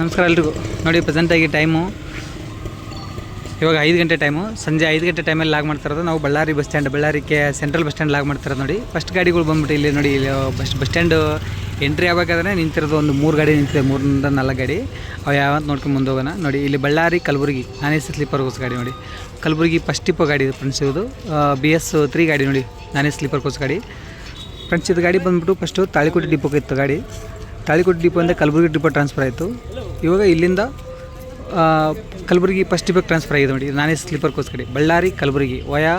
ನಮಸ್ಕಾರ ಎಲ್ರಿಗೂ. ನೋಡಿ ಪ್ರೆಸೆಂಟಾಗಿ ಟೈಮು ಇವಾಗ ಐದು ಗಂಟೆ ಟೈಮು ಸಂಜೆ ಐದು ಗಂಟೆ ಟೈಮಲ್ಲಿ ಲಾಗ್ ಮಾಡ್ತಿರೋದು ನಾವು ಬಳ್ಳಾರಿ ಬಸ್ ಸ್ಟ್ಯಾಂಡ್ ಬಳ್ಳಾರಿಗೆ ಸೆಂಟ್ರಲ್ ಬಸ್ ಸ್ಟ್ಯಾಂಡ್ ಲಾಗ್ ಮಾಡ್ತಿರೋದು ನೋಡಿ. ಫಸ್ಟ್ ಗಾಡಿಗಳು ಬಂದ್ಬಿಟ್ಟು ಇಲ್ಲಿ ನೋಡಿ, ಇಲ್ಲಿ ಬಸ್ ಬಸ್ ಸ್ಟ್ಯಾಂಡ್ ಎಂಟ್ರಿ ಆಗಬೇಕಾದ್ರೆ ನಿಂತಿರೋದು ಒಂದು ಮೂರು ಗಾಡಿ ನಿಂತಿದೆ. ಮೂರರಿಂದ ನಾಲ್ಕು ಗಾಡಿ. ಅವು ಯಾವಂತ ನೋಡ್ಕೊಂಡು ಮುಂದೆ ಹೋಗೋಣ. ನೋಡಿ, ಇಲ್ಲಿ ಬಳ್ಳಾರಿ, ಕಲಬುರಗಿ. ನಾನೇ ಸ್ಲೀಪರ್ ಕೋಚ್ ಗಾಡಿ ನೋಡಿ. ಕಲಬುರಗಿ ಫಸ್ಟ್ ಟಿಪ್ಪೋ ಗಾಡಿ ಫ್ರೆಂಡ್ಸ್ ಇದು ಬಿ ಎಸ್ ತ್ರೀ ಗಾಡಿ ನೋಡಿ. ನಾನೇ ಸ್ಲೀಪರ್ ಕೋಚ್ ಗಾಡಿ. ಫ್ರೆಂಡ್ಸ್ ಇದು ಗಾಡಿ ಬಂದ್ಬಿಟ್ಟು ಫಸ್ಟು ತಾಳಿಕೋಟೆ ಡಿಪೋಗೆ ಇತ್ತು ಗಾಡಿ. Talikote depot Kalaburgi Kalaburagi depot transfer ಆಯಿತು. ಇವಾಗ ಇಲ್ಲಿಂದ ಕಲಬುರಗಿ ಫಸ್ಟ್ ಡಿಪೋಗೆ ಟ್ರಾನ್ಸ್ಫರ್ ಆಗಿದೆ ನೋಡಿ. ನಾನೇ ಸ್ಲೀಪರ್ ಬಳ್ಳಾರಿ, ಕಲಬುರಗಿ, ವಯಾ,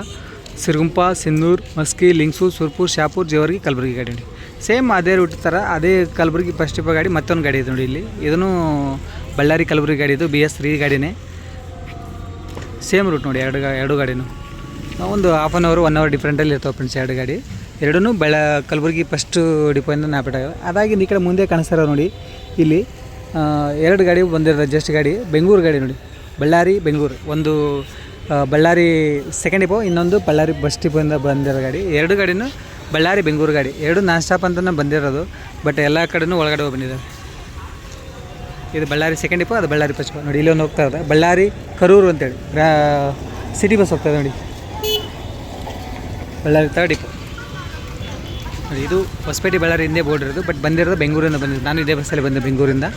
ಸಿರುಗುಂಪ ಸಿಂಧೂರ್ ಮಸ್ಕಿ ಲಿಂಗ್ಸೂರ್ ಸುರ್ಪುರ್, ಶಾಪುರ್, ಜೇವರ್ಗಿ, ಕಲಬುರಗಿ ಗಾಡಿ ನೋಡಿ. ಸೇಮ್ ಅದೇ ರೂಟ್ ಥರ ಅದೇ ಕಲಬುರಗಿ ಫಸ್ಟ್ ಡಿಪೋ ಗಾಡಿ, ಮತ್ತೊಂದು ಗಾಡಿ ಇದೆ ನೋಡಿ ಇಲ್ಲಿ. ಇದನ್ನು ಬಳ್ಳಾರಿ, ಕಲಬುರಗಿ ಗಾಡಿ ಇದು ಬಿ ಎಸ್ ತ್ರೀ ಗಾಡಿನೇ. ಸೇಮ್ ರೂಟ್ ನೋಡಿ, ಎರಡು ಎರಡು ಗಾಡಿನೂ. ಒಂದು half an hour one hour ಡಿಫ್ರೆಂಟಲ್ಲಿ ಇರ್ತಾವೆ ಫ್ರೆಂಡ್ಸ್ ಎರಡು ಗಾಡಿ. ಎರಡೂ ಬೆಳ ಕಲಬುರಗಿ ಫಸ್ಟು ಡಿಪೋಯಿಂದ ನಾಪೇಟ ಅದಾಗಿ ಈ ಕಡೆ ಮುಂದೆ ಕಾಣಿಸ್ತಾರ ನೋಡಿ, ಇಲ್ಲಿ ಎರಡು ಗಾಡಿ ಬಂದಿರೋದು ಜಸ್ಟ್ ಗಾಡಿ, ಬೆಂಗಳೂರು ಗಾಡಿ ನೋಡಿ. ಬಳ್ಳಾರಿ, ಬೆಂಗಳೂರು. ಒಂದು ಬಳ್ಳಾರಿ ಸೆಕೆಂಡ್ ಡಿಪೋ ಇನ್ನೊಂದು ಬಳ್ಳಾರಿ ಬಸ್ ಡಿಪೋಯಿಂದ ಬಂದಿರೋ ಗಾಡಿ. ಎರಡು ಗಾಡಿನೂ ಬಳ್ಳಾರಿ, ಬೆಂಗಳೂರು ಗಾಡಿ. ಎರಡು ನಾನ್ ಸ್ಟಾಪ್ ಅಂತಲೇ ಬಂದಿರೋದು ಬಟ್ ಎಲ್ಲ ಕಡೆನೂ ಒಳಗಡೆ ಹೋಗಿ ಬಂದಿದ್ದಾರೆ ಇದು ಬಳ್ಳಾರಿ ಸೆಕೆಂಡ್ ಡಿಪೋ ಅದು ಬಳ್ಳಾರಿ ಫಸ್ಟ್ ನೋಡಿ, ಇಲ್ಲಿ ಒಂದು ಹೋಗ್ತಾ ಇದೆ ಬಳ್ಳಾರಿ, ಕರೂರು ಅಂತೇಳಿ. ಸಿಟಿ ಬಸ್ ಹೋಗ್ತಾ ಇದೆ ನೋಡಿ. ಬಳ್ಳಾರಿ ತರ್ಡ್ ಡಿಪೋ ಇದು ಹೊಸಪೇಟೆ, ಬಳ್ಳಾರಿ ಹಿಂದೆ ಬೋರ್ಡ್ ಇರೋದು ಬಟ್ ಬಂದಿರೋದು ಬೆಂಗಳೂರಿಂದ ಬಂದಿದ್ದು ನಾನು ಇದೇ ಬಸ್ಸಲ್ಲಿ ಬಂದೆ ಬೆಂಗಳೂರಿಂದ.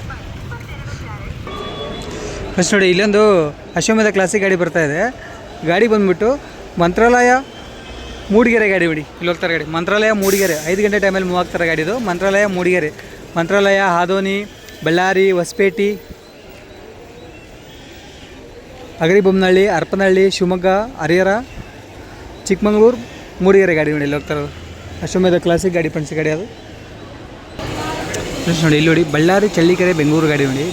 ಫಸ್ಟ್ ನೋಡಿ, ಇಲ್ಲೊಂದು ಅಶ್ವಮೇಧ ಕ್ಲಾಸಿಕ್ ಗಾಡಿ ಬರ್ತಾ ಇದೆ. ಗಾಡಿ ಬಂದ್ಬಿಟ್ಟು ಮಂತ್ರಾಲಯ ಮೂಡಿಗೆರೆ ಗಾಡಿ ಬಿಡಿ. ಇಲ್ಲಿ ಹೋಗ್ತಾರೆ ಗಾಡಿ. ಮಂತ್ರಾಲಯ ಮೂಡಿಗೆರೆ. ಐದು ಗಂಟೆ ಟೈಮಲ್ಲಿ ಮೂವ್ ಆಗ್ತಾರೆ ಗಾಡಿ ಇದು. ಮಂತ್ರಾಲಯ ಮೂಡಿಗೆರೆ. ಮಂತ್ರಾಲಯ, ಹಾದೋನಿ, ಬಳ್ಳಾರಿ, ಹೊಸಪೇಟೆ, ಅಗರಿಬೊಮ್ಮನಹಳ್ಳಿ ಹರಪನಹಳ್ಳಿ ಶಿವಮೊಗ್ಗ, ಹರಿಹರ, ಚಿಕ್ಕಮಂಗ್ಳೂರು ಮೂಡಿಗೆರೆ ಗಾಡಿ ನೋಡಿ, ಇಲ್ಲಿ ಹೋಗ್ತಾರೆ ಅಶ್ವಮೇಧ ಕ್ಲಾಸಿಕ್ ಗಾಡಿ ಫ್ರೆಂಡ್ಸ್ ಗಾಡಿ ಅದು ಫ್ರೆಂಡ್ಸ್ ನೋಡಿ, ಇಲ್ಲಿ ನೋಡಿ, ಬಳ್ಳಾರಿ, ಚಳ್ಳಿಕೆರೆ, ಬೆಂಗಳೂರು ಗಾಡಿ ನೋಡಿ.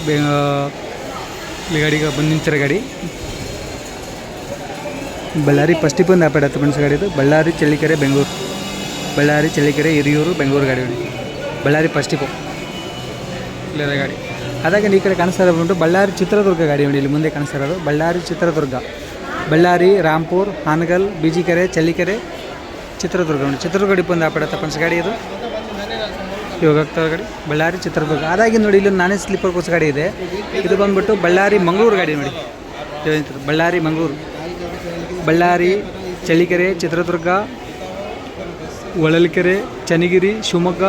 ಇಲ್ಲಿ ಗಾಡಿಗೆ ಬಂದು ನಿಂತಿರೋ ಗಾಡಿ. ಬಳ್ಳಾರಿ ಫಸ್ಟ್ ಇಪ್ಪ ಆಪೇಟ್ ಫ್ರೆಂಡ್ಸ್ ಗಾಡಿ ಇದು. ಬಳ್ಳಾರಿ, ಚಳ್ಳಿಕೆರೆ, ಬೆಂಗಳೂರು. ಬಳ್ಳಾರಿ, ಚಳ್ಳಿಕೆರೆ, ಹಿರಿಯೂರು, ಬೆಂಗಳೂರು ಗಾಡಿ ನೋಡಿ. ಬಳ್ಳಾರಿ ಫಸ್ಟ್ ಇಪ್ಪ ಇಲ್ಲದ ಗಾಡಿ. ಅದಾಗ ಈ ಕಡೆ ಕಾಣಿಸ್ತಾ ಇರೋದು ಬಳ್ಳಾರಿ ಚಿತ್ರದುರ್ಗ ಗಾಡಿ ನೋಡಿ, ಇಲ್ಲಿ ಮುಂದೆ ಕಾಣಿಸ್ತಾ ಇರೋದು. ಬಳ್ಳಾರಿ ಚಿತ್ರದುರ್ಗ. ಬಳ್ಳಾರಿ ರಾಂಪುರ್ ಹಾನಗಲ್ ಬಿಜಿಕೆರೆ ಚಳ್ಳಿಕೆರೆ ಚಿತ್ರದುರ್ಗ ನೋಡಿ ಚಿತ್ರದುರ್ಗ ಡಿಪೊಂದು ಹತ್ತು ಫ್ರೆಂಡ್ಸ್ ಗಾಡಿ ಇದು. ಇವಾಗ ಹೋಗ್ತಾ ಗಾಡಿ, ಬಳ್ಳಾರಿ ಚಿತ್ರದುರ್ಗ. ಅದಾಗಿ ನೋಡಿ ಇಲ್ಲಿ ನಾನೇ ಸ್ಲೀಪರ್ ಕೋಸ್ ಗಾಡಿ ಇದೆ. ಇದು ಬಂದ್ಬಿಟ್ಟು ಬಳ್ಳಾರಿ ಮಂಗಳೂರು ಗಾಡಿ ನೋಡಿ. ಬಳ್ಳಾರಿ ಮಂಗಳೂರು. ಬಳ್ಳಾರಿ, ಚಳ್ಳಿಕೆರೆ, ಚಿತ್ರದುರ್ಗ, ಹೊಳಲ್ಕೆರೆ, ಚನ್ನಗಿರಿ, ಶಿವಮೊಗ್ಗ,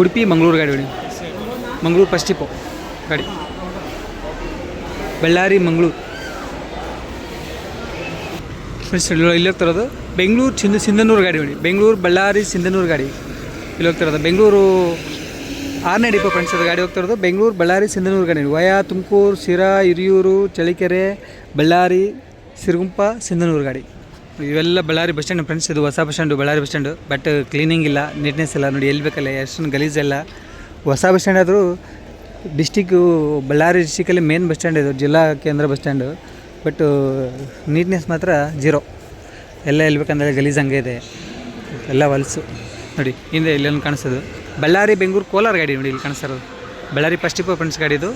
ಉಡುಪಿ, ಮಂಗಳೂರು ಗಾಡಿ ನೋಡಿ. ಮಂಗಳೂರು ಪಶ್ಚಿಮ ಗಾಡಿ. ಬಳ್ಳಾರಿ, ಮಂಗಳೂರು. ಫ್ರೆಂಡ್ಸ್ ಇಲ್ಲಿ ಹೋಗ್ತಿರೋದು ಬೆಂಗಳೂರು ಚಿಂದ ಸಿಂಧನೂರು ಗಾಡಿ ನೋಡಿ. ಬೆಂಗಳೂರು, ಬಳ್ಳಾರಿ, ಸಿಂಧನೂರು ಗಾಡಿ. ಇಲ್ಲಿ ಹೋಗ್ತಿರೋದು ಬೆಂಗಳೂರು ಆರನೇ ಡಿಪೋ ಫ್ರೆಂಡ್ಸ್ ಅದು ಗಾಡಿ ಹೋಗ್ತಿರೋದು ಬೆಂಗಳೂರು, ಬಳ್ಳಾರಿ, ಸಿಂಧನೂರು ಗಾಡಿ ವಯಾ, ತುಮಕೂರು, ಶಿರಾ, ಹಿರಿಯೂರು ಚಳಿಕೆರೆ ಬಳ್ಳಾರಿ, ಸಿರುಗುಂಪ, ಸಿಂಧನೂರು ಗಾಡಿ. ಇವೆಲ್ಲ ಬಳ್ಳಾರಿ ಬಸ್ ಸ್ಟ್ಯಾಂಡ್ ಫ್ರೆಂಡ್ಸ್ ಇದು. ಹೊಸ bus stand, Ballari bus stand. But cleaning ಇಲ್ಲ ನೀಟ್ನೆಸ್ ಇಲ್ಲ ನೋಡಿ. ಎಲ್ಲಿ ಬೇಕಲ್ಲ ಎಷ್ಟೊಂದು ಗಲೀಜೆಲ್ಲ ಹೊಸ ಬಸ್ ಸ್ಟ್ಯಾಂಡ್ ಆದರೂ ಡಿಸ್ಟಿಕ್ಕು ಬಳ್ಳಾರಿ ಡಿಸ್ಟಿಕಲ್ಲಿ ಮೇನ್ ಬಸ್ ಸ್ಟ್ಯಾಂಡ್ ಇದು. ಜಿಲ್ಲಾ ಕೇಂದ್ರ ಬಸ್ ಸ್ಟ್ಯಾಂಡು. ಬಟ್ ನೀಟ್ನೆಸ್ ಮಾತ್ರ ಜೀರೋ. ಎಲ್ಲ ಎಲ್ಲಿ ಬೇಕಂದ್ರೆ ಗಲೀಜ್ ಹಂಗೆ ಇದೆ. ಎಲ್ಲ ಹೊಲಸು. ನೋಡಿ, ಹಿಂದೆ ಇಲ್ಲೊಂದು ಕಾಣಿಸೋದು. ಬಳ್ಳಾರಿ, ಬೆಂಗಳೂರು, ಕೋಲಾರ ಗಾಡಿ ನೋಡಿ, ಇಲ್ಲಿ ಕಾಣಿಸ್ತಿರೋದು ಬಳ್ಳಾರಿ ಫಸ್ಟ್ ಇಪ್ಪ ಫ್ರೆಂಡ್ಸ್ ಗಾಡಿ ಇದು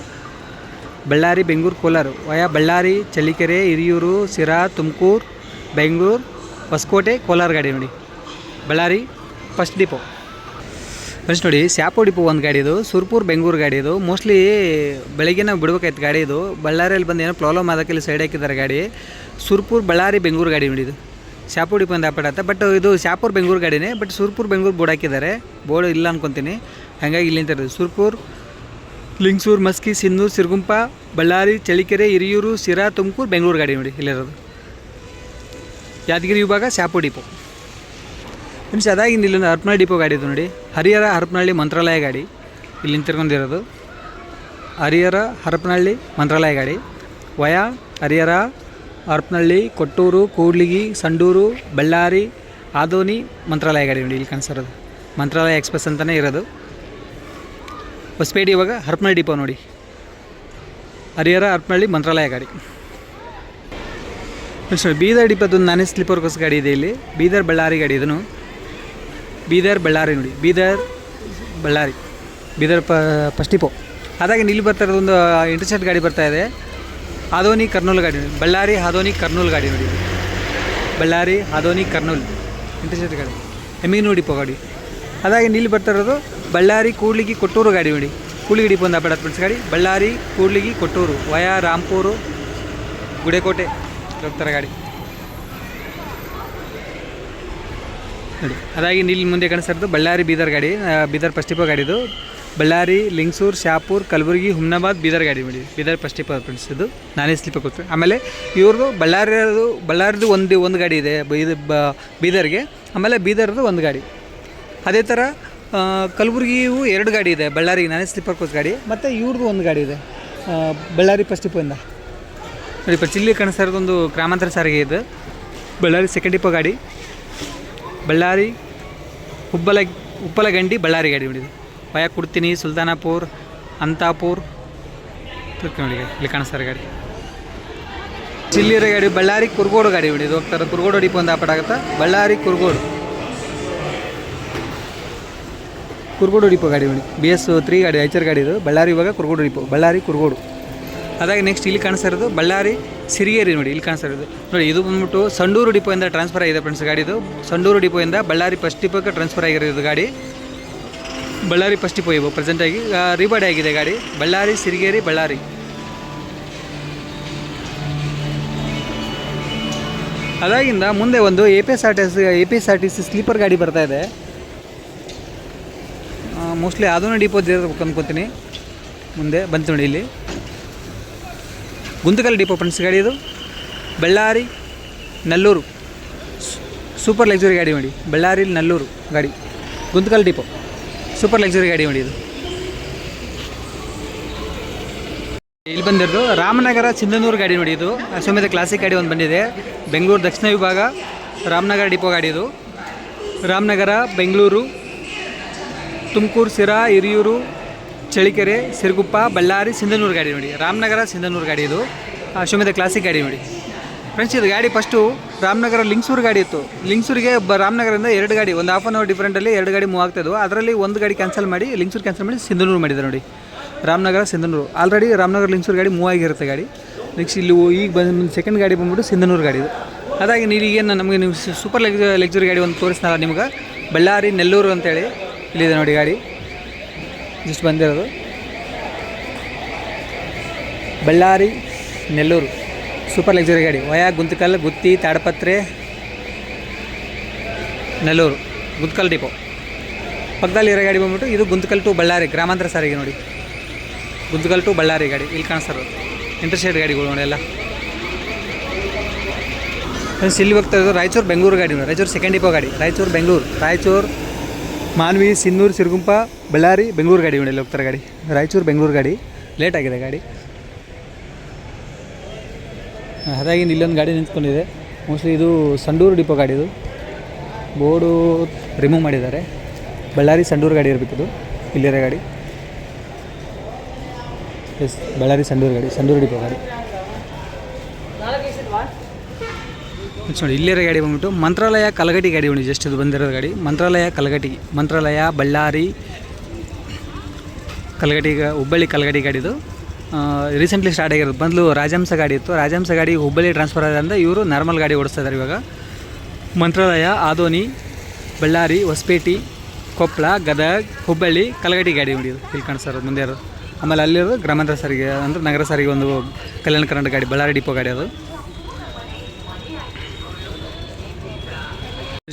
ಬಳ್ಳಾರಿ, ಬೆಂಗಳೂರು, ಕೋಲಾರ. ವಯ ಬಳ್ಳಾರಿ, ಚಳ್ಳಿಕೆರೆ, ಹಿರಿಯೂರು ಸಿರಾ ತುಮಕೂರು, ಬೆಂಗಳೂರು, ಹೊಸಕೋಟೆ, ಕೋಲಾರ ಗಾಡಿ ನೋಡಿ. Ballari, first depot. ಫ್ರೆಂಡ್ಸ್ ನೋಡಿ ಸ್ಯಾಪೋ ಡಿಪೋ ಒಂದು ಗಾಡಿ ಇದು ಸುರ್ಪುರ್ ಬೆಂಗಳೂರು ಗಾಡಿ ಇದು. ಮೋಸ್ಟ್ಲಿ ಬೆಳಗ್ಗೆ ನಾವು ಬಿಡ್ಬೇಕಾಯ್ತು ಗಾಡಿ ಇದು. ಬಳ್ಳಾರಿಯಲ್ಲಿ ಬಂದು ಏನೋ ಪ್ರಾಬ್ಲಮ್ ಆದಕ್ಕೆ ಇಲ್ಲಿ ಸೈಡ್ ಹಾಕಿದ್ದಾರೆ ಗಾಡಿ. ಸುರ್ಪುರ್ ಬಳ್ಳಾರಿ ಬೆಂಗಳೂರು ಗಾಡಿ ನೋಡಿ ಇದು. ಶಾಪುರ್ ಡಿಪೋ ಅಂತ ಬಟ್ ಇದು ಶಾಪುರ್ ಬೆಂಗಳೂರು ಗಾಡಿನೇ. ಬಟ್ ಸುರ್ಪುರ್ ಬೆಂಗಳೂರು ಬೋರ್ಡ್ ಹಾಕಿದ್ದಾರೆ. ಬೋರ್ಡ್ ಇಲ್ಲ ಅನ್ಕೊತೀನಿ. ಹಾಗಾಗಿ ಇಲ್ಲಿ ಇರೋದು ಸುರ್ಪುರ್ ಲಿಂಗ್ಸೂರು ಮಸ್ಕಿ ಸಿನ್ನೂರು ಸಿರ್ಗುಂಪ ಬಳ್ಳಾರಿ ಚಳಿಕೆರೆ ಹಿರಿಯೂರು ಸಿರಾ ತುಮಕೂರು ಬೆಂಗಳೂರು ಗಾಡಿ ನೋಡಿ ಇಲ್ಲಿರೋದು. ಯಾದಗಿರಿ ವಿಭಾಗ ಸ್ಯಾಪೋ ಡಿಪೋ ಫ್ರೆಂಡ್ಸ್ ಅದಾಗಿಂದ ಇಲ್ಲೊಂದು ಹರಪನಹಳ್ಳಿ ಡಿಪೋ ಗಾಡಿ ಇದು ನೋಡಿ. ಹರಿಹರ ಹರಪನಹಳ್ಳಿ ಮಂತ್ರಾಲಯ ಗಾಡಿ. ಇಲ್ಲಿ ನಿಂತಿರ್ಕೊಂಡಿರೋದು. ಹರಿಹರ ಹರಪನಹಳ್ಳಿ ಮಂತ್ರಾಲಯ ಗಾಡಿ. ವಯಾ ಹರಿಹರ ಹರಪನಹಳ್ಳಿ ಕೊಟ್ಟೂರು ಕೂಡ್ಲಿಗಿ ಸಂಡೂರು ಬಳ್ಳಾರಿ ಆದೋನಿ ಮಂತ್ರಾಲಯ ಗಾಡಿ ನೋಡಿ ಇಲ್ಲಿ ಕಾಣಿಸಿರೋದು. ಮಂತ್ರಾಲಯ ಎಕ್ಸ್ಪ್ರೆಸ್ ಅಂತಲೇ ಇರೋದು. ಹೊಸಪೇಟೆ ಇವಾಗ ಹರಪನಹಳ್ಳಿ ಡಿಪೋ ನೋಡಿ. ಹರಿಹರ ಹರಪನಹಳ್ಳಿ ಮಂತ್ರಾಲಯ ಗಾಡಿ. ಫ್ರೆಂಡ್ಸ್ ನೋಡಿ, ಬೀದರ್ ಡಿಪೋದೊಂದು ನಾನೇ ಸ್ಲೀಪರ್ ಕೋಸ್ ಗಾಡಿ ಇದೆ ಇಲ್ಲಿ. ಬೀದರ್ ಬಳ್ಳಾರಿ ಗಾಡಿ ಇದನ್ನು. ಬೀದರ್ ಬಳ್ಳಾರಿ ನೋಡಿ, ಬೀದರ್ ಬಳ್ಳಾರಿ, ಬೀದರ್ ಪ, ಫಸ್ಟ್ ಡಿಪೋ. ಅದಾಗಿ ಇಲ್ಲಿ ಬರ್ತಾ ಇರೋದೊಂದು ಇಂಟರ್ಸೆಟ್ ಗಾಡಿ ಬರ್ತಾ ಇದೆ. ಹಾದೋನಿ ಕರ್ನೂಲ್ ಗಾಡಿ ನೋಡಿ, ಬಳ್ಳಾರಿ ಹಾದೋನಿ ಕರ್ನೂಲ್ ಗಾಡಿ ನೋಡಿ. ಬಳ್ಳಾರಿ ಹಾದೋನಿ ಕರ್ನೂಲ್ ಇಂಟರ್ಸೆಟ್ ಗಾಡಿ ಎಮ್ಮಿಗೆ ನೋಡಿ ಪೋ ಗಾಡಿ. ಅದಾಗಿ ಇಲ್ಲಿ ಬರ್ತಾ ಇರೋದು ಬಳ್ಳಾರಿ ಕೂಡ್ಲಿಗಿ ಕೊಟ್ಟೂರು ಗಾಡಿ ನೋಡಿ. ಕೂಡ್ಲಿಗಿ ಡಿಪೋ ಒಂದು ಅಪಡಾತ್ ಫ್ರೆಂಡ್ಸ್ ಗಾಡಿ. ಬಳ್ಳಾರಿ ಕೂಡ್ಲಿಗಿ ಕೊಟ್ಟೂರು, ವಯಾ ರಾಂಪೂರು ಗುಡೆಕೋಟೆ ಹೋಗ್ತಾರೆ ಗಾಡಿ. ನೋಡಿ, ಅದಾಗಿ ಇಲ್ಲಿ ಮುಂದೆ ಕಾಣಿಸ್ತಾ ಬಳ್ಳಾರಿ ಬೀದರ್ ಗಾಡಿ ಬೀದರ್ ಪಸ್ಟಿಪೋ ಗಾಡಿ ಇದು ಬಳ್ಳಾರಿ, ಲಿಂಗ್ಸೂರ್, ಶಾಪೂರ್, ಕಲಬುರಗಿ, ಹುಮ್ನಾಬಾದ್, ಬೀದರ್ ಗಾಡಿ ನೋಡಿ, ಬೀದರ್ ಪಸ್ಟಿಪ ಇದು ನಾನೇ ಸ್ಲೀಪರ್ ಕೊಡ್ತೀನಿ. ಆಮೇಲೆ ಇವ್ರದ್ದು ಬಳ್ಳಾರಿದು ಬಳ್ಳಾರಿದು ಒಂದು ಒಂದು ಗಾಡಿ ಇದೆ ಇದು ಬೀದರ್ಗೆ, ಆಮೇಲೆ ಬೀದರ್ದು ಒಂದು ಗಾಡಿ. ಅದೇ ಥರ ಕಲಬುರಗಿಯೂ ಎರಡು ಗಾಡಿ ಇದೆ, ಬಳ್ಳಾರಿಗೆ ನಾನೇ ಸ್ಲೀಪರ್ ಕೋಚ್ ಗಾಡಿ, ಮತ್ತು ಇವ್ರದ್ದು ಒಂದು ಗಾಡಿ ಇದೆ ಬಳ್ಳಾರಿ ಪಸ್ಟಿಪಿಂದ ನೋಡಿ ಪಚ್ಚಿಲ್ಲಿ ಕಾಣಿಸ್ತಾ ಇರೋದೊಂದು ಗ್ರಾಮಾಂತರ ಸಾರಿಗೆ ಇದೆ. ಬಳ್ಳಾರಿ ಸೆಕೆಂಡ್ ಡಿಪೋ ಗಾಡಿ. ಬಳ್ಳಾರಿ, ಹುಬ್ಬಲ ಉಪ್ಪಲಗಂಡಿ ಬಳ್ಳಾರಿ ಗಾಡಿ ನೋಡಿದೆ ಭಯ ಕುಡ್ತೀನಿ ಸುಲ್ತಾನಾಪುರ್, ಅಂತಾಪುರ್ ನೋಡಿ ಇಲ್ಲಿ ಕಾಣಿಸ್ತಾರೆ ಗಾಡಿ. ಚಿಲ್ಲಿರ ಗಾಡಿ, ಬಳ್ಳಾರಿ, ಕುರ್ಗೋಡು ಗಾಡಿ ಹೊಡಿದು ಹೋಗ್ತಾರೆ ಕುರ್ಗೋಡು ಡಿಪೋ ಒಂದು ಆಪಡ ಆಗುತ್ತಾ? ಬಳ್ಳಾರಿ, ಕುರ್ಗೋಡು. ಕುರ್ಗೋಡು ಡಿಪೋ ಗಾಡಿ ಹೊಡಿ ಬಿ ಎಸ್ ತ್ರೀ ಗಾಡಿ, ಐಚರ್ ಗಾಡಿ ಇದು. ಬಳ್ಳಾರಿ ಇವಾಗ ಕುರ್ಗೋಡು ಡಿಪೋ. ಬಳ್ಳಾರಿ, ಕುರ್ಗೋಡು. ಅದಾಗಿ ನೆಕ್ಸ್ಟ್ ಇಲ್ಲಿ ಕಾಣಿಸ್ತಾ ಇರೋದು ಬಳ್ಳಾರಿ, ಸಿರಿಗೇರಿ ನೋಡಿ, ಇಲ್ಲಿ ಕಾಣಿಸ್ತಾ ಇರೋದು. ನೋಡಿ, ಇದು ಬಂದ್ಬಿಟ್ಟು ಸಂಡೂರು ಡಿಪೋಯಿಂದ ಟ್ರಾನ್ಸ್ಫರ್ ಆಗಿದೆ ಫ್ರೆಂಡ್ಸ್ ಗಾಡಿದು ಸಂಡೂರು ಡಿಪೋಯಿಂದ ಬಳ್ಳಾರಿ ಫಸ್ಟ್ ಡಿಪೋಕ್ಕೆ ಟ್ರಾನ್ಸ್ಫರ್ ಆಗಿರೋದು ಗಾಡಿ. ಬಳ್ಳಾರಿ ಫಸ್ಟ್ ಡಿಪೋ ಇವು ಪ್ರೆಸೆಂಟಾಗಿ ರಿಬಾಡಿ ಆಗಿದೆ ಗಾಡಿ. ಬಳ್ಳಾರಿ, ಸಿರಿಗೇರಿ, ಬಳ್ಳಾರಿ. ಅದಾಗಿಂದ ಮುಂದೆ ಒಂದು A P S R T S A P S R T C sleeper ಗಾಡಿ ಬರ್ತಾ ಇದೆ. ಮೋಸ್ಟ್ಲಿ ಅದನ್ನು ಡಿಪೋ ಇರ್ಬೇಕು ಅನ್ಕೋತೀನಿ. ಮುಂದೆ, ಬಂತು ನೋಡಿ ಇಲ್ಲಿ. ಗುಂತಕಲ್ ಡಿಪೋ ಫ್ರೆಂಡ್ಸ್ ಗಾಡಿ ಇದು? ಬಳ್ಳಾರಿ, ನಲ್ಲೂರು. ಸೂಪರ್ ಲಕ್ಸುರಿ ಗಾಡಿ ಮಾಡಿ ಬಳ್ಳಾರಿ, ನಲ್ಲೂರು ಗಾಡಿ. ಗುಂತಕಲ್ ಡಿಪೋ. ಸೂಪರ್ ಲಕ್ಸುರಿ ಗಾಡಿ ಮಾಡಿ ಇದು. ಇಲ್ಲಿ ಬಂದಿರೋದು ರಾಮನಗರ ಚಿಂದನೂರು ಗಾಡಿ ನೋಡಿ ಇದು. ಅಶ್ವಮೇಧ ಕ್ಲಾಸಿಕ್ ಗಾಡಿ ಒಂದು ಬಂದಿದೆ. ಬೆಂಗಳೂರು ದಕ್ಷಿಣ ವಿಭಾಗ ರಾಮನಗರ ಡಿಪೋ ಗಾಡಿ ಇದು. ರಾಮನಗರ, ಬೆಂಗಳೂರು, ತುಮಕೂರು ಸಿರಾ ಹಿರಿಯೂರು ಚಳಿಕೆರೆ ಸಿರುಗುಪ್ಪ, ಬಳ್ಳಾರಿ, ಸಿಂಧನೂರು ಗಾಡಿ ನೋಡಿ. ರಾಮನಗರ, ಸಿಂಧನೂರು ಗಾಡಿ ಇದು. ಶಿವಮೊಗ್ಗ ಕ್ಲಾಸಿಕ್ ಗಾಡಿ ನೋಡಿ. ಫ್ರೆಂಡ್ಸ್ ಇದು ಗಾಡಿ ಫಸ್ಟು ರಾಮನಗರ ಲಿಂಗ್ಸೂರು ಗಾಡಿ ಇತ್ತು. ಲಿಂಗ್ಸೂರಿಗೆ ಬ, ರಾಮನಗರದಿಂದ ಎರಡು ಗಾಡಿ, ಒಂದು ಹಾಫ್ ಆನ್ ಅವರ್ ಡಿಫ್ರೆಂಟಲ್ಲಿ ಎರಡು ಗಾಡಿ ಮೂವ್ ಆಗ್ತಾಯಿದ್ವು ಅದರಲ್ಲಿ ಒಂದು ಗಾಡಿ ಕ್ಯಾನ್ಸಲ್ ಮಾಡಿ, ಲಿಂಗ್ಸೂರು ಕ್ಯಾನ್ಸಲ್ ಮಾಡಿ ಸಿಂಧನೂರು ಮಾಡಿದ್ದಾರೆ ನೋಡಿ. ರಾಮನಗರ, ಸಿಂಧನೂರು. ಆಲ್ರೆಡಿ ರಾಮನಗರ, ಲಿಂಗ್ಸೂರು ಗಾಡಿ ಮೂವ್ ಆಗಿರುತ್ತೆ ಗಾಡಿ. ನೆಕ್ಸ್ಟ್ ಇಲ್ಲಿ ಈಗ ಬಂದು ಸೆಕೆಂಡ್ ಗಾಡಿ ಬಂದ್ಬಿಟ್ಟು ಸಿಂಧನೂರು ಗಾಡಿ ಇದು. ಅದಾಗಿ ನೀವು ಈಗೇನು ನಮಗೆ ನೀವು ಸೂಪರ್ ಲೆಗ್ ಲೆಕ್ಚುರಿ ಗಾಡಿ ಒಂದು ತೋರಿಸ್ನಲ್ಲ ನಿಮ್ಗೆ. ಬಳ್ಳಾರಿ, ನೆಲ್ಲೂರು ಅಂತೇಳಿ ಇಲ್ಲಿದೆ ನೋಡಿ ಗಾಡಿ. ಜಸ್ಟ್ ಬಂದಿರೋದು. ಬಳ್ಳಾರಿ, ನೆಲ್ಲೂರು. ಸೂಪರ್ ಲಕ್ಸುರಿ ಗಾಡಿ. ವಯಾ, ಗುಂತಕಲ್, ಗುತ್ತಿ, ತಾಡಪತ್ರೆ, ನೆಲ್ಲೂರು. ಗುಂತಕಲ್ ಡಿಪೋ. ಪಕ್ಕದಲ್ಲಿ ಇರೋ ಗಾಡಿ ಬಂದ್ಬಿಟ್ಟು ಇದು ಗುಂತಕಲ್ ಟು ಬಳ್ಳಾರಿ, ಗ್ರಾಮಾಂತರ ಸಾರಿಗೆ ನೋಡಿ. ಗುಂತಕಲ್ ಟು ಬಳ್ಳಾರಿ ಗಾಡಿ. ಇಲ್ಲಿ ಕಾಣಿಸ್ತಾರೆ ಇಂಟರ್ಸ್ಟೇಟ್ ಗಾಡಿಗಳು ನೋಡಿ ಎಲ್ಲ. ಫ್ರೆಂಡ್ಸ್ ಇಲ್ಲಿ ಹೋಗ್ತಾ ಇರೋದು ರಾಯಚೂರು, ಬೆಂಗಳೂರು ಗಾಡಿ ನೋಡಿ. ರಾಯಚೂರು ಸೆಕೆಂಡ್ ಡಿಪೋ ಗಾಡಿ. ರಾಯಚೂರು, ಬೆಂಗಳೂರು. ರಾಯಚೂರು ಮಾನ್ವಿ, ಸಿನ್ನೂರು, ಸಿರುಗುಂಪ, ಬಳ್ಳಾರಿ, ಬೆಂಗಳೂರು ಗಾಡಿ ನೋಡಿ ಹೋಗ್ತಾರೆ ಗಾಡಿ. ರಾಯಚೂರು, ಬೆಂಗಳೂರು ಗಾಡಿ. ಲೇಟ್ ಆಗಿದೆ ಗಾಡಿ. ಅದಾಗಿ ಇಲ್ಲೊಂದು ಗಾಡಿ ನಿಂತ್ಕೊಂಡಿದೆ. ಮೋಸ್ಟ್ಲಿ ಇದು ಸಂಡೂರು ಡಿಪೋ ಗಾಡಿ ಇದು. ಬೋರ್ಡು ರಿಮೂವ್ ಮಾಡಿದ್ದಾರೆ. ಬಳ್ಳಾರಿ, ಸಂಡೂರು ಗಾಡಿ ಇರಬೇಕಿದು ಇಲ್ಲಿರೋ ಗಾಡಿ. ಎಸ್ ಬಳ್ಳಾರಿ, ಸಂಡೂರು ಗಾಡಿ, ಸಂಡೂರು ಡಿಪೋ ಗಾಡಿ. ನೋಡಿ ಇಲ್ಲಿರೋ ಗಾಡಿ ಬಂದ್ಬಿಟ್ಟು ಮಂತ್ರಾಲಯ ಕಲಗಟಿ ಗಾಡಿ ಬಂದು ಜಸ್ಟ್ ಇದು ಬಂದಿರೋದು ಗಾಡಿ. ಮಂತ್ರಾಲಯ ಕಲಗಟಿ ಮಂತ್ರಾಲಯ ಬಳ್ಳಾರಿ ಕಲಗಟಿ ಹುಬ್ಬಳ್ಳಿ ಗಾಡಿ ಗಾಡಿದು ರೀಸೆಂಟ್ಲಿ ಸ್ಟಾರ್ಟ್ ಆಗಿರೋದು. ಬಂದಲು ರಾಜಹಂಸ ಗಾಡಿ ಇತ್ತು. ರಾಜಹಂಸ ಗಾಡಿ ಹುಬ್ಬಳ್ಳಿ ಟ್ರಾನ್ಸ್ಫರ್ ಆದ್ರಿಂದ ಇವರು ನಾರ್ಮಲ್ ಗಾಡಿ ಓಡಿಸ್ತಾ ಇದ್ದಾರೆ ಇವಾಗ. ಮಂತ್ರಾಲಯ, ಆದೋನಿ, ಬಳ್ಳಾರಿ, ಹೊಸಪೇಟೆ ಕೊಪ್ಪಳ ಗದಗ, ಹುಬ್ಬಳ್ಳಿ ಕಲಗಟಿ ಗಾಡಿ ಹೊಡಿಯೋದು ಇಲ್ಲಿ ಇರೋದು ಮುಂದೆ ಆಮೇಲೆ ಅಲ್ಲಿರೋದು ಗ್ರಾಮಾಂತರ ಸಾರಿಗೆ ಅಂದರೆ ನಗರ ಸಾರಿಗೆ ಒಂದು ಕಲ್ಯಾಣ ಕರ್ನಾಟಕ ಗಾಡಿ, ಬಳ್ಳಾರಿ ಡಿಪೋ ಗಾಡಿ ಅದು.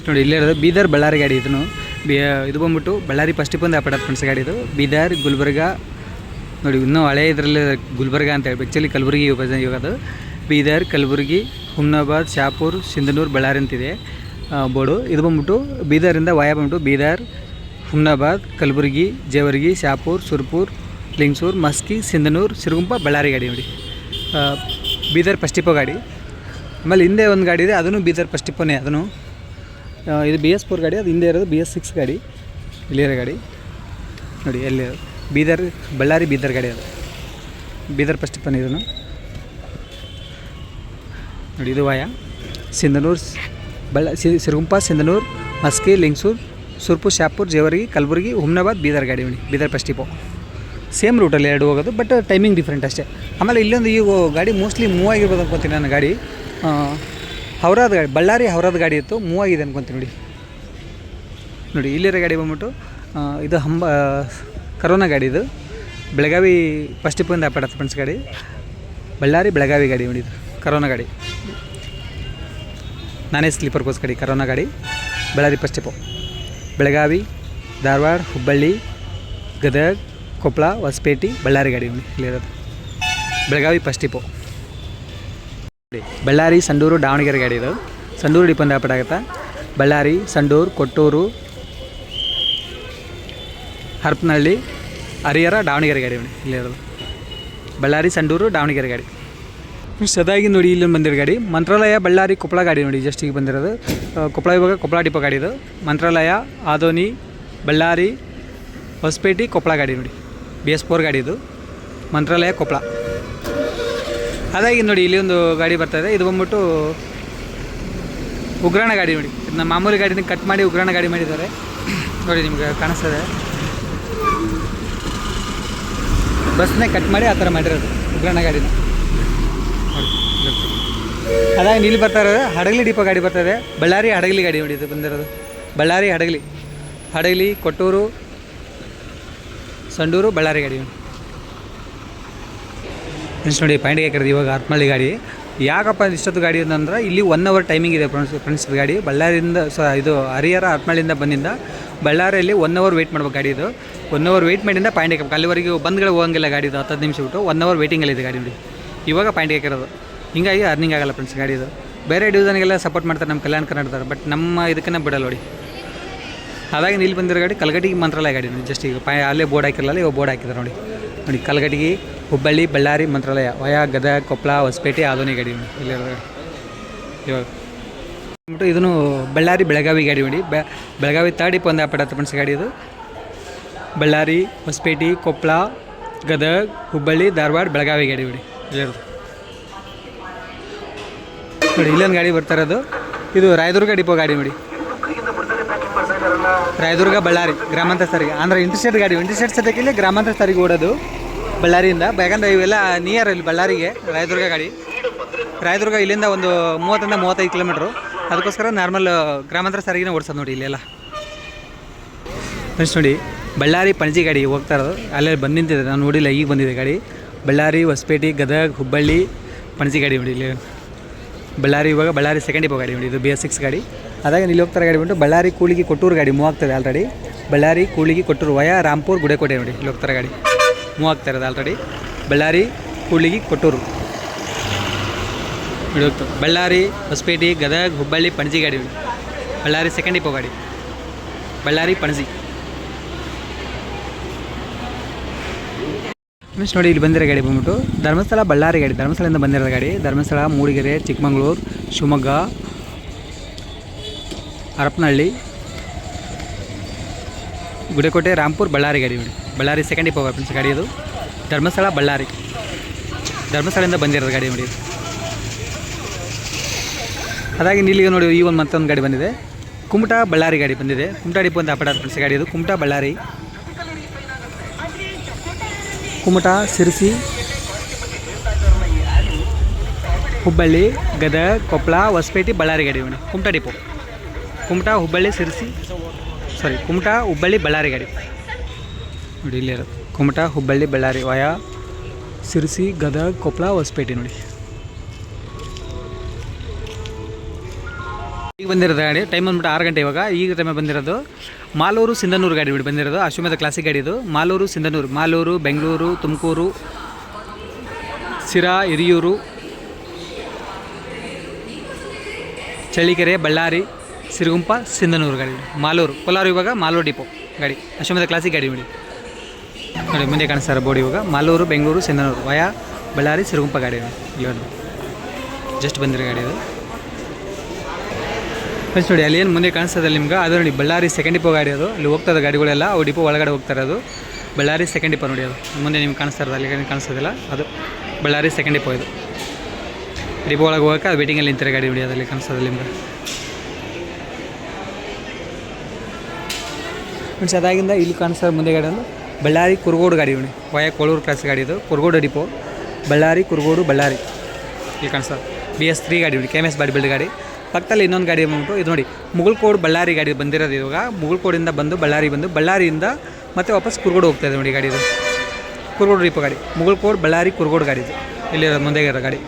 ನೋಡಿ, ಇಲ್ಲೇ ಇರೋದು, ಬೀದರ್ ಬಳ್ಳಾರಿ ಗಾಡಿ ಇದನ್ನು ಬಿ ಇದು ಬಂದ್ಬಿಟ್ಟು ಬಳ್ಳಾರಿ ಫಸ್ಟ್ ಬಂದು ಅಪಡಾತ್ ಫ್ರೆಂಡ್ಸ್ ಗಾಡಿ ಇದು. ಬೀದರ್, ಗುಲ್ಬರ್ಗ, ನೋಡಿ, ಇನ್ನೂ ಹಳೆ ಇದರಲ್ಲಿ ಗುಲ್ಬರ್ಗ ಅಂತ ಹೇಳಿ ಆ್ಯಕ್ಚುಲಿ ಕಲಬುರಗಿ ಇವಾಗ ಇವಾಗ ಅದು. ಬೀದರ್, ಕಲಬುರಗಿ, ಹುಮ್ನಾಬಾದ್, ಶಾಪುರ್, ಸಿಂಧನೂರು, ಬಳ್ಳಾರಿ ಅಂತಿದೆ. ಬೋರ್ಡು. ಇದು ಬಂದ್ಬಿಟ್ಟು ಬೀದರಿಂದ ವಾಯ ಬಂದ್ಬಿಟ್ಟು ಬೀದರ್, ಹುಮ್ನಾಬಾದ್, ಕಲಬುರಗಿ, ಜೇವರ್ಗಿ, ಶಾಪುರ್, ಸುರ್ಪುರ್, ಲಿಂಗ್ಸೂರ್, ಮಸ್ಕಿ, ಸಿಂಧನೂರು, ಸಿರುಗುಂಪ, ಬಳ್ಳಾರಿ ಗಾಡಿ ನೋಡಿ. ಬೀದರ್ ಫಸ್ಟ್ ಡಿಪೋ ಗಾಡಿ. ಆಮೇಲೆ ಹಿಂದೆ ಒಂದು ಗಾಡಿ ಇದೆ, ಅದನ್ನು ಬೀದರ್ ಫಸ್ಟ್ ಡಿಪೋನೇ ಅದನ್ನು. ಇದು ಬಿ ಎಸ್ ಫೋರ್ ಗಾಡಿ, ಅದು ಹಿಂದೆ ಇರೋದು ಬಿ ಎಸ್ ಸಿಕ್ಸ್ ಗಾಡಿ ಇಲ್ಲಿರೋ ಗಾಡಿ. ನೋಡಿ, ಎಲ್ಲಿ ಬೀದರ್, ಬಳ್ಳಾರಿ ಬೀದರ್ ಗಾಡಿ ಅದು. ಬೀದರ್ ಫಸ್ಟ್ ಪನ್ ಇದನ್ನು ನೋಡಿ, ಇದು ವಾಯ. ಸಿಂಧನೂರು, ಬಳ್ಳ ಸಿರುಗುಂಪ, ಸಿಂಧನೂರು, ಮಸ್ಕಿ, ಲಿಂಗ್ಸೂರ್, ಸುರ್ಪು, ಶಾಪುರ್, ಜೇವರ್ಗಿ, ಕಲಬುರ್ಗಿ, ಹುಮ್ನಾಬಾದ್, ಬೀದರ್ ಗಾಡಿ ನೋಡಿ. ಬೀದರ್ ಫಸ್ಟ್ ಇಪೋ ಸೇಮ್ ರೂಟಲ್ಲಿ ಎರಡು ಹೋಗೋದು ಬಟ್ ಟೈಮಿಂಗ್ ಡಿಫ್ರೆಂಟ್ ಅಷ್ಟೇ. ಆಮೇಲೆ ಇಲ್ಲೊಂದು ಈಗ ಗಾಡಿ ಮೋಸ್ಟ್ಲಿ ಮೂವ್ ಆಗಿರ್ಬೋದು ಅನ್ಕೊತೀನಿ ನನ್ನ ಗಾಡಿ. ಹೌರಾದ ಗಾಡಿ ಬಳ್ಳಾರಿ ಹೌರಾದ ಗಾಡಿ ಇತ್ತು ಮೂವಾಗಿದೆ ಅನ್ಕೊತೀನಿ ನೋಡಿ. ನೋಡಿ ಇಲ್ಲಿರೋ ಗಾಡಿ ಬಂದ್ಬಿಟ್ಟು ಇದು ಹಂಬ ಕರೋನಾ ಗಾಡಿ ಇದು. ಬೆಳಗಾವಿ ಫಸ್ಟ್ ಇಪ್ಪಿಂದ ಪಡತ್ತೆ ಫ್ರೆಂಡ್ಸ್ ಗಾಡಿ. ಬಳ್ಳಾರಿ ಬೆಳಗಾವಿ ಗಾಡಿ ನೋಡಿ ಕರೋನಾ ಗಾಡಿ. ನಾನೇ ಸ್ಲೀಪರ್ ಕೋಚ್ ಗಾಡಿ ಕರೋನಾ ಗಾಡಿ. ಬಳ್ಳಾರಿ ಫಸ್ಟ್ ಇಪ್ಪು ಬೆಳಗಾವಿ ಧಾರವಾಡ ಹುಬ್ಬಳ್ಳಿ ಗದಗ ಕೊಪ್ಪಳ ಹೊಸಪೇಟೆ ಬಳ್ಳಾರಿ ಗಾಡಿ ಇಲ್ಲಿರೋದು. ಬೆಳಗಾವಿ ಫಸ್ಟ್ ನೋಡಿ, ಬಳ್ಳಾರಿ, ಸಂಡೂರು ದಾವಣಗೆರೆ ಗಾಡಿ ಇದು. ಸಂಡೂರು ವ್ಯಾಪಾರ ಆಗುತ್ತಾ. ಬಳ್ಳಾರಿ, ಸಂಡೂರು, ಕೊಟ್ಟೂರು, ಹರಪನಹಳ್ಳಿ, ಹರಿಹರ ದಾವಣಗೆರೆ ಗಾಡಿ ಮೇಡಮ್ ಇಲ್ಲಿ ಇರೋದು. ಬಳ್ಳಾರಿ, ಸಂಡೂರು ದಾವಣಗೆರೆ ಗಾಡಿ ಸದಾಗಿ ನೋಡಿ ಇಲ್ಲಿ ಬಂದಿರೋ ಗಾಡಿ ಮಂತ್ರಾಲಯ, ಬಳ್ಳಾರಿ, ಕೊಪ್ಪಳ ಗಾಡಿ ನೋಡಿ ಜಸ್ಟ್ ಈಗ ಬಂದಿರೋದು. ಕೊಪ್ಪಳ ಇವಾಗ ಕೊಪ್ಪಳ ಡಿಪೋ ಗಾಡಿ ಇದು. ಮಂತ್ರಾಲಯ, ಆದೋನಿ, ಬಳ್ಳಾರಿ, ಹೊಸಪೇಟೆ ಕೊಪ್ಪಳ ಗಾಡಿ ನೋಡಿ. ಬಿ ಎಸ್ ಫೋರ್ ಗಾಡಿ ಇದು. ಮಂತ್ರಾಲಯ, ಕೊಪ್ಪಳ. ಅದಾಗಿ ನೋಡಿ, ಇಲ್ಲಿ ಒಂದು ಗಾಡಿ ಬರ್ತಾ ಇದೆ. ಇದು ಬಂದ್ಬಿಟ್ಟು ಉಗ್ರಾಣ ಗಾಡಿ ನೋಡಿ. ಇದನ್ನ ಮಾಮೂಲಿ ಗಾಡಿನ ಕಟ್ ಮಾಡಿ ಉಗ್ರಾಣ ಗಾಡಿ ಮಾಡಿದ್ದಾರೆ. ನೋಡಿ, ನಿಮ್ಗೆ ಕಾಣಿಸ್ತದೆ. ಬಸ್ನೇ ಕಟ್ ಮಾಡಿ ಆ ಥರ ಮಾಡಿರೋದು, ಉಗ್ರಾಣ ಗಾಡಿನ. ಅದಾಗಿ ಇಲ್ಲಿ ಬರ್ತಾ ಇರೋದು, ಹಡಗಲಿ ಡಿಪೋ ಗಾಡಿ ಬರ್ತಾ ಇದೆ. ಬಳ್ಳಾರಿ ಹಡಗಲಿ ಗಾಡಿ ನೋಡಿ, ಇದು ಬಂದಿರೋದು. ಬಳ್ಳಾರಿ ಹಡಗಲಿ. ಹಡಗಲಿ, ಕೊಟ್ಟೂರು, ಸಂಡೂರು, ಬಳ್ಳಾರಿ ಗಾಡಿ ನೋಡಿ. ಫ್ರೆಂಡ್ಸ್ ನೋಡಿ ಪಾಯಿಂಟ್ಗೆ ಹಾಕಿರೋದು ಇವಾಗ ಹತ್ಮಳ್ಳಿ ಗಾಡಿ. ಯಾಕಪ್ಪ ಇಷ್ಟೊತ್ತು ಗಾಡಿ ಅಂತಂದ್ರೆ, ಇಲ್ಲಿ ಒನ್ ಅವರ್ ಟೈಮಿಂಗ್ ಇದೆ ಫ್ರೆಂಡ್ಸ್ ಫ್ರೆಂಡ್ಸ್ ಗಾಡಿ. ಬಳ್ಳಾರಿಯಿಂದ ಸ ಇದು ಹರಿಹರ ಹತ್ಮಳ್ಳಿಯಿಂದ ಬಂದಿಂದ ಬಳ್ಳಾರಿಯಲ್ಲಿ ಒನ್ ಅವರ್ ವೆಯ್ಟ್ ಮಾಡ್ಬೇಕು ಗಾಡಿ ಇದು. ಒನ್ ಅವರ್ ವೆಯ್ಟ್ ಮಾಡಿಂದ ಪಾಯಿಂಟ್ ಹಾಕಬೇಕು. ಅಲ್ಲಿವರೆಗೆ ಬಂದ್ಗಳು ಹೋಗಂಗಿಲ್ಲ ಗಾಡಿ ಇದು ಹತ್ತು ನಿಮಿಷ ಬಿಟ್ಟು. ಒನ್ ಅವರ್ ವೇಟಿಂಗಲ್ಲಿದೆ ಗಾಡಿ ನೋಡಿ. ಇವಾಗ ಪಾಯಿಂಟ್ಗೆ ಹಾಕಿರೋದು. ಹಿಂಗಾಗಿ ಅರ್ನಿಂಗ್ ಆಗಲ್ಲ ಫ್ರೆಂಡ್ಸ್ ಗಾಡಿ ಇದು. ಬೇರೆ ಡಿವಿಷನ್ಗೆಲ್ಲ ಸಪೋರ್ಟ್ ಮಾಡ್ತಾರೆ ನಮ್ಮ ಕಲ್ಯಾಣ ಕರ್ನಾಟಕದವ್ರು ಬಟ್ ನಮ್ಮ ಇದಕ್ಕನ್ನ ಬಿಡಲ್ಲ ನೋಡಿ. ಹಾಗಾಗಿ ಇಲ್ಲಿ ಬಂದಿರೋ ಗಾಡಿ ಕಲ್ಗಟ್ಟಿಗೆ ಮಂತ್ರಾಲಯ ಗಾಡಿ ಜಸ್ಟ್ ಈಗ. ಪಾಯ ಅಲ್ಲೇ ಬೋರ್ಡ್ ಹಾಕಿರಲ್ಲ ಇವಾಗ ಬೋರ್ಡ್ ಹಾಕಿದ್ದಾರೆ ನೋಡಿ. ನೋಡಿ, ಕಲ್ಗಟ್ಟಿಗೆ ಹುಬ್ಬಳ್ಳಿ, ಬಳ್ಳಾರಿ ಮಂತ್ರಾಲಯ ವಯಾ ಗದಗ ಕೊಪ್ಪಳ ಹೊಸಪೇಟೆ ಆದೋನಿ ಗಾಡಿ ಗಾಡಿ ಇವಾಗ ಇದನ್ನು ಬಳ್ಳಾರಿ ಬೆಳಗಾವಿ ಗಾಡಿ ನೋಡಿ ಬೆ, ಬೆಳಗಾವಿ ತಾಡಿ ಒಂದು ಆಪಡ ಪಣಸ ಗಾಡಿ ಇದು. ಬಳ್ಳಾರಿ, ಹೊಸಪೇಟೆ ಕೊಪ್ಪಳ ಗದಗ, ಹುಬ್ಬಳ್ಳಿ, ಧಾರವಾಡ, ಬೆಳಗಾವಿ ಗಾಡಿ ನೋಡಿ ಇಲ್ಲಿರೋದು. ನೋಡಿ, ಇಲ್ಲೊಂದು ಗಾಡಿ ಬರ್ತಾ ಇರೋದು. ಇದು ರಾಯದುರ್ಗ ಡಿಪೋ ಗಾಡಿ ನೋಡಿ ರಾಯದುರ್ಗ, ಬಳ್ಳಾರಿ, ಗ್ರಾಮಾಂತರ ಸಾರಿಗೆ. ಅಂದರೆ ಇಂಟರ್ಸ್ಟೇಟ್ ಗಾಡಿ ಇಂಟರ್ಸ್ಟೇಟ್ ಸದ್ಯಕ್ಕೆ ಇಲ್ಲಿ ಗ್ರಾಮಾಂತರ ಸಾರಿಗೆ ಓಡೋದು. ಬಳ್ಳಾರಿಯಿಂದ. ಯಾಕಂದ್ರೆ ಇವೆಲ್ಲ ನಿಯರ್ ಇಲ್ಲಿ ಬಳ್ಳಾರಿಗೆ, ರಾಯದುರ್ಗ ಗಾಡಿ. ರಾಯದುರ್ಗ ಇಲ್ಲಿಂದ ಒಂದು ಮೂವತ್ತರಿಂದ ಮೂವತ್ತೈದು ಕಿಲೋಮೀಟ್ರು ಅದಕ್ಕೋಸ್ಕರ ನಾರ್ಮಲ್ ಗ್ರಾಮಾಂತರ ಸಾರಿಗೆನೇ ಓಡಿಸೋದು ನೋಡಿ ಇಲ್ಲೆಲ್ಲ. ಫ್ರೆಂಡ್ಸ್ ನೋಡಿ, ಬಳ್ಳಾರಿ ಪಣಜಿ ಗಾಡಿ ಹೋಗ್ತಾ ಇರೋದು. ಅಲ್ಲೇ ಬಂದು ನಿಂತಿದೆ, ನಾನು ನೋಡಿಲ್ಲ, ಈಗ ಬಂದಿದೆ ಗಾಡಿ. ಬಳ್ಳಾರಿ, ಹೊಸಪೇಟೆ, ಗದಗ, ಹುಬ್ಬಳ್ಳಿ, ಪಣಜಿ ಗಾಡಿ ನೋಡಿ ಇಲ್ಲಿ. ಬಳ್ಳಾರಿ ಇವಾಗ ಬಳ್ಳಾರಿ ಸೆಕೆಂಡ್ ಇಪ್ಪ ಗಾಡಿ ನೋಡಿ, ಇದು ಬಿ ಎಸ್ ಸಿಕ್ಸ್ ಗಾಡಿ. ಅದಾಗ ನಿಲ್ಲಿ ಹೋಗ್ತಾರೆ ಗಾಡಿ ಬಂದು ಬಳ್ಳಾರಿ, ಕೂಳಿಗೆ, ಕೊಟ್ಟೂರು ಗಾಡಿ ಮೂವ್ ಆಗ್ತದೆ ಆಲ್ರೆಡಿ ಬಳ್ಳಾರಿ, ಕೂಳಿಗೆ, ಕೊಟ್ಟೂರು ವಯ ರಾಂಪುರ್ ಗುಡೆಕೋಟೆ ನೋಡಿ ಇಲ್ಲಿ ಹೋಗ್ತಾರೆ ಗಾಡಿ. ಮೂವ್ ಆಗ್ತಾ ಇರೋದು ಆಲ್ರೆಡಿ ಬಳ್ಳಾರಿ ಕೂಡ್ಲಿಗಿ ಕೊಟ್ಟೂರು. ಬಳ್ಳಾರಿ, ಹೊಸಪೇಟೆ, ಗದಗ, ಹುಬ್ಬಳ್ಳಿ, ಪಣಜಿ ಗಾಡಿ ಬಳ್ಳಾರಿ ಸೆಕೆಂಡ್ ಇಪ್ಪೋ ಗಾಡಿ. ಬಳ್ಳಾರಿ, ಪಣಜಿ. ಮಿಸ್ ನೋಡಿ ಇಲ್ಲಿ ಬಂದಿರೋ ಗಾಡಿ ಬಂದ್ಬಿಟ್ಟು ಧರ್ಮಸ್ಥಳ, ಬಳ್ಳಾರಿ ಗಾಡಿ. ಧರ್ಮಸ್ಥಳದಿಂದ ಬಂದಿರೋ ಗಾಡಿ. ಧರ್ಮಸ್ಥಳ, ಮೂಡಿಗೆರೆ, ಚಿಕ್ಕಮಗಳೂರು, ಶಿವಮೊಗ್ಗ, ಹರಪನಹಳ್ಳಿ, ಗುಡೆಕೋಟೆ, ರಾಂಪುರ್, ಬಳ್ಳಾರಿ ಗಾಡಿ ನೋಡಿ. ಬಳ್ಳಾರಿ ಸೆಕೆಂಡ್ ಇಪ್ಪ ಫ್ರೆಂಡ್ಸ್ ಗಾಡಿ ಇದು ಧರ್ಮಸ್ಥಳ, ಬಳ್ಳಾರಿ. ಧರ್ಮಸ್ಥಳದಿಂದ ಬಂದಿರೋದು ಗಾಡಿ ನೋಡಿ. ಅದಾಗಿ ಇಲ್ಲಿಗೆ ನೋಡಿ ಈ ಒಂದು ಮತ್ತೊಂದು ಗಾಡಿ ಬಂದಿದೆ. ಕುಮಟಾ, ಬಳ್ಳಾರಿ ಗಾಡಿ ಬಂದಿದೆ. ಕುಮಟಾ ಡಿಪೋ ಅಂತ ಅಪಡ ಫ್ರೆಂಡ್ಸ್ ಗಾಡಿ ಇದು. ಕುಮಟಾ, ಬಳ್ಳಾರಿ. ಕುಮಟಾ, ಸಿರಿಸಿ, ಹುಬ್ಬಳ್ಳಿ, ಗದಗ, ಕೊಪ್ಪಳ, ಹೊಸಪೇಟೆ, ಬಳ್ಳಾರಿ ಗಾಡಿ ನೋಡಿ. ಕುಮಟಾ ಡಿಪೋ ಕುಮಟಾ, ಹುಬ್ಬಳ್ಳಿ, ಸಿರಿಸಿ ಸಾರಿ ಕುಮಟಾ, ಹುಬ್ಬಳ್ಳಿ, ಬಳ್ಳಾರಿ ಗಾಡಿ. ನೋಡಿ ಇಲ್ಲಿ ಇರೋದು ಕುಮಟಾ, ಹುಬ್ಬಳ್ಳಿ, ಬಳ್ಳಾರಿ, ವಯಾ, ಸಿರ್ಸಿ, ಗದಗ ಕೊಪ್ಪಳ ಹೊಸಪೇಟೆ ನೋಡಿ. ಈಗ ಬಂದಿರೋದು ಗಾಡಿ ಟೈಮ್ ಬಂದ್ಬಿಟ್ಟು ಆರು ಗಂಟೆ ಇವಾಗ. ಈಗ ಟೈಮ್ ಬಂದಿರೋದು ಮಾಲೂರು ಸಿಂಧನೂರು ಗಾಡಿ ಬಿಡಿ ಬಂದಿರೋದು. ಅಶ್ವಮೇಧ ಕ್ಲಾಸಿಕ್ ಗಾಡಿ ಇದು. ಮಾಲೂರು ಸಿಂಧನೂರು. ಮಾಲೂರು, ಬೆಂಗಳೂರು, ತುಮಕೂರು ಸಿರಾ ಹಿರಿಯೂರು ಚಳಿಕೆರೆ ಬಳ್ಳಾರಿ, ಸಿರುಗುಂಪ, ಸಿಂಧನೂರು ಗಾಡಿ ಮಾಲೂರು. ಕೋಲಾರು ಇವಾಗ ಮಾಲೂರು ಡಿಪೋ ಗಾಡಿ. ಅಶ್ವಮೇಧ ಕ್ಲಾಸಿಕ್ ಗಾಡಿ ಬಿಡಿ. ನೋಡಿ, ಮುಂದೆ ಕಾಣಿಸ್ತಾರೆ ಬೋರ್ಡ್ ಇವಾಗ. ಮಾಲೂರು, ಬೆಂಗಳೂರು ಸಿಂಧನೂರು ವಯಾ, ಬಳ್ಳಾರಿ, ಸಿರುಗುಂಪ ಗಾಡಿ ಒಂದು. ಜಸ್ಟ್ ಬಂದಿರೋ ಗಾಡಿ ಇದು. ಫ್ರೆಂಡ್ಸ್ ನೋಡಿ, ಅಲ್ಲಿ ಏನು ಮುಂದೆ ಕಾಣಿಸ್ತದೆ ನಿಮ್ಗೆ? ಅದು ನೋಡಿ, ಬಳ್ಳಾರಿ ಸೆಕೆಂಡ್ ಡಿಪೋ ಗಾಡಿ ಅದು. ಅಲ್ಲಿ ಹೋಗ್ತದೆ ಗಾಡಿಗಳೆಲ್ಲ ಅವು ಡಿಪೋ ಒಳಗಡೆ ಹೋಗ್ತಾ ಇರೋದು. ಬಳ್ಳಾರಿ ಸೆಕೆಂಡ್ ಡಿಪೋ ನೋಡಿ ಅದು. ಮುಂದೆ ನಿಮ್ಗೆ ಕಾಣಿಸ್ತಾ ಇರೋದು, ಅಲ್ಲಿ ಕಾಣಿಸೋದಿಲ್ಲ ಅದು ಬಳ್ಳಾರಿ ಸೆಕೆಂಡ್ ಡಿಪೋ ಇದು. ಡಿಪೋ ಒಳಗೆ ಹೋಗೋಕೆ ಅದು ವೇಟಿಂಗಲ್ಲಿ ನಿಂತಿರೋ ಗಾಡಿ ನೋಡಿ ಅದಲ್ಲಿ ಕಾಣಿಸ್ತದೆ ನಿಮ್ಗೆ. ಫ್ರೆಂಡ್ಸ್ ಅದಾಗಿಂದ ಇಲ್ಲಿ ಕಾಣಿಸ್ತಾರೆ ಮುಂದೆ ಗಾಡಿ ಒಂದು ಬಳ್ಳಾರಿ, ಕುರುಗೋಡು ಗಾಡಿ ನೋಡಿ ವಯ ಕೋಳೂರು ಕ್ಲಾಸ್ ಗಾಡಿ ಇದು. ಕುರುಗೋಡು ಡಿಪೋ ಬಳ್ಳಾರಿ, ಕುರುಗೋಡು, ಬಳ್ಳಾರಿ. ಇಲ್ಲಿ ಸರ್. ಬಿ ಎಸ್ ತ್ರೀ ಗಾಡಿ ನೋಡಿ K M S body build ಗಾಡಿ. ಪಕ್ಕದಲ್ಲಿ ಇನ್ನೊಂದು ಗಾಡಿ ಬಂದ್ಬಿಟ್ಟು, ಇದು ನೋಡಿ, ಮುಗುಳ್ಕೋಡು ಬಳ್ಳಾರಿ ಗಾಡಿ ಬಂದಿರೋದು ಇವಾಗ. ಮುಗುಳ್ಕೋಡಿಂದ ಬಂದು ಬಳ್ಳಾರಿ ಬಂದು, ಬಳ್ಳಾರಿಯಿಂದ ಮತ್ತೆ ವಾಪಸ್ ಕುರುಗೋಡು ಹೋಗ್ತಾ ಇದೆ ನೋಡಿ ಗಾಡಿ ಇದು. ಕುರುಗೋಡು ಡಿಪೋ ಗಾಡಿ. ಮುಗಲ್ಕೋಡು ಬಳ್ಳಾರಿ, ಕುರುಗೋಡು ಗಾಡಿ ಇದು. ಇಲ್ಲಿ ಮುಂದೆ ಇರೋ ಗಾಡಿ.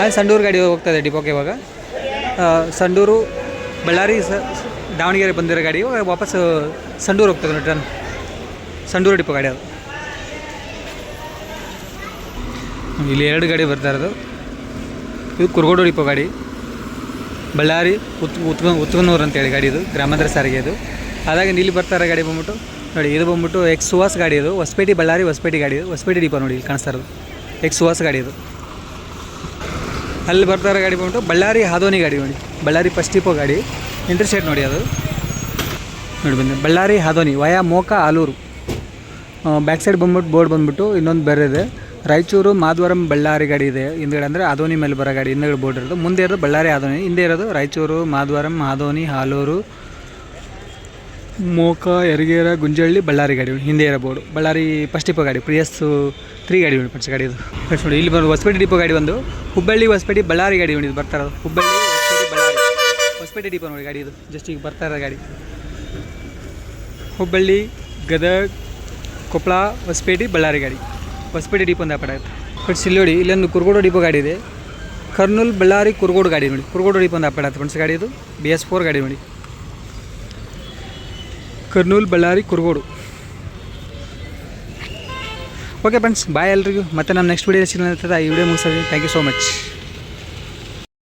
ಅಲ್ಲಿ ಸಂಡೂರು ಗಾಡಿ ಇದೆ ಡಿಪೋಗೆ ಇವಾಗ. ಸಂಡೂರು, ಬಳ್ಳಾರಿ ಸ, ದಾವಣಗೆರೆ ಬಂದಿರೋ ಗಾಡಿ. ವಾಪಸ್, ಸಂಡೂರು ಹೋಗ್ತದೆ ನೋಡಿ ಟ್ರನ್ ಸಂಡೂರು ಡಿಪೋ ಗಾಡಿ ಅದು. ಇಲ್ಲಿ ಎರಡು ಗಾಡಿ ಬರ್ತಾ ಇರೋದು. ಇದು ಕುರುಗೋಡು ಡಿಪೋ ಗಾಡಿ. ಬಳ್ಳಾರಿ, ಉತ್ ಉತ್ಕ ಉತ್ಕನೂರು ಅಂತೇಳಿ ಗಾಡಿ ಇದು, ಗ್ರಾಮಾಂತರ ಸಾರಿಗೆ ಇದು. ಅದಾಗ ಇಲ್ಲಿ ಬರ್ತಾ ಇರೋ ಗಾಡಿ ಬಂದ್ಬಿಟ್ಟು, ನೋಡಿ, ಇದು ಬಂದ್ಬಿಟ್ಟು ಎಕ್ಸ್ ಸುವಾಸ್ ಗಾಡಿ ಇದು. ಹೊಸಪೇಟೆ ಬಳ್ಳಾರಿ, ಹೊಸಪೇಟೆ ಗಾಡಿ ಇದು. ಹೊಸಪೇಟೆ ಡಿಪೋ ನೋಡಿ, ಇಲ್ಲಿ ಕಾಣಿಸ್ತಾ ಇರೋದು. ಎಕ್ಸ್ ಸುವಾಸ್ ಗಾಡಿ ಇದು. ಅಲ್ಲಿ ಬರ್ತಾ ಇರೋ ಗಾಡಿ ಬಂದ್ಬಿಟ್ಟು ಬಳ್ಳಾರಿ ಹಾದೋನಿ ಗಾಡಿ ನೋಡಿ. ಬಳ್ಳಾರಿ ಫಸ್ಟ್ ಡಿಪೋ ಗಾಡಿ. ಇಂಟರ್ಸ್ಟೇಟ್ ನೋಡಿ ಅದು. ನೋಡಿ ಬಂದು. Ballari Adoni, via Moka Aluru. Back side ಬಂದ್ಬಿಟ್ಟು ಬೋರ್ಡ್ ಬಂದ್ಬಿಟ್ಟು ಇನ್ನೊಂದು ಬೇರೆ ಇದೆ. ರಾಯಚೂರು ಮಾಧವರಂ ಬಳ್ಳಾರಿ ಗಾಡಿ ಇದೆ. ಹಿಂದ್ಗಡೆ ಅಂದರೆ ಆದೋನಿ ಮೇಲೆ ಬರೋ ಗಾಡಿ, ಹಿಂದ್ಗಡೆ ಬೋರ್ಡ್ ಇರೋದು. ಮುಂದೆ ಇರೋದು ಬಳ್ಳಾರಿ ಆದೋನಿ, ಹಿಂದೆ ಇರೋದು ರಾಯಚೂರು, ಮಾಧವರಂ, ಆದೋನಿ, ಹಾಲೂರು, ಮೋಕ ಎರಗೇರ ಗುಂಜಳ್ಳಿ, ಬಳ್ಳಾರಿ ಗಾಡಿ ಹಿಂದೆ ಇರೋ ಬೋರ್ಡು ಬಳ್ಳಾರಿ ಫಸ್ಟ್ ಡಿಪೋ ಗಾಡಿ ಪ್ರಿಯಸ್ ತ್ರೀ ಗಾಡಿ ಉಂಟು ಫಸ್ಟ್ ಗಾಡಿ ಇದು ನೋಡಿ, ಇಲ್ಲಿ ಬಂದು ಹೊಸಪೇಟೆ ಡಿಪೋ ಗಾಡಿ ಒಂದು ಹುಬ್ಬಳ್ಳಿ, ಹೊಸಪೇಟೆ, ಬಳ್ಳಾರಿ ಗಾಡಿ ಉಂಟು ಬರ್ತಾ ಇರೋದು. ಹುಬ್ಬಳ್ಳಿ ಬಳ್ಳಾರಿ. ಹೊಸಪೇಟೆ ಡಿಪೋ ನೋಡಿ ಗಾಡಿ ಇದು. ಜಸ್ಟ್ ಈಗ ಬರ್ತಾ ಇರೋ ಗಾಡಿ. ಹುಬ್ಬಳ್ಳಿ, ಗದಗ್ ಕೊಪ್ಪಳ ಹೊಸಪೇಟೆ, ಬಳ್ಳಾರಿ ಗಾಡಿ. ಹೊಸಪೇಟೆ ಡಿಪೋ ಆಪಡ ಆಯ್ತು. ಫ್ರೆಂಡ್ಸ್ ಇಲ್ಲಿ ನೋಡಿ ಇಲ್ಲೊಂದು ಕುರುಗೋಡು ಡಿಪೋ ಗಾಡಿ ಇದೆ. ಕರ್ನೂಲ್, ಬಳ್ಳಾರಿ, ಕುರುಗೋಡು ಗಾಡಿ ನೋಡಿ. ಕುರುಗೋಡು ಡಿಪೋ ಆಪಡ ಆಯ್ತು ಫ್ರೆಂಡ್ಸ್ ಗಾಡಿ ಇದು. ಬಿ ಎಸ್ ಫೋರ್ ಗಾಡಿ ನೋಡಿ. Kurnool, Ballari, Kurugodu. Okay friends bye ಎಲ್ರಿಗೂ. ಮತ್ತೆ ನಮ್ಮ ನೆಕ್ಸ್ಟ್ ವೀಡಿಯೋ ಸಿಗ್ತದೆ ಈ ವಿಡಿಯೋ ಮುಗಿಸ್ತೀನಿ ಥ್ಯಾಂಕ್ ಯು ಸೋ ಮಚ್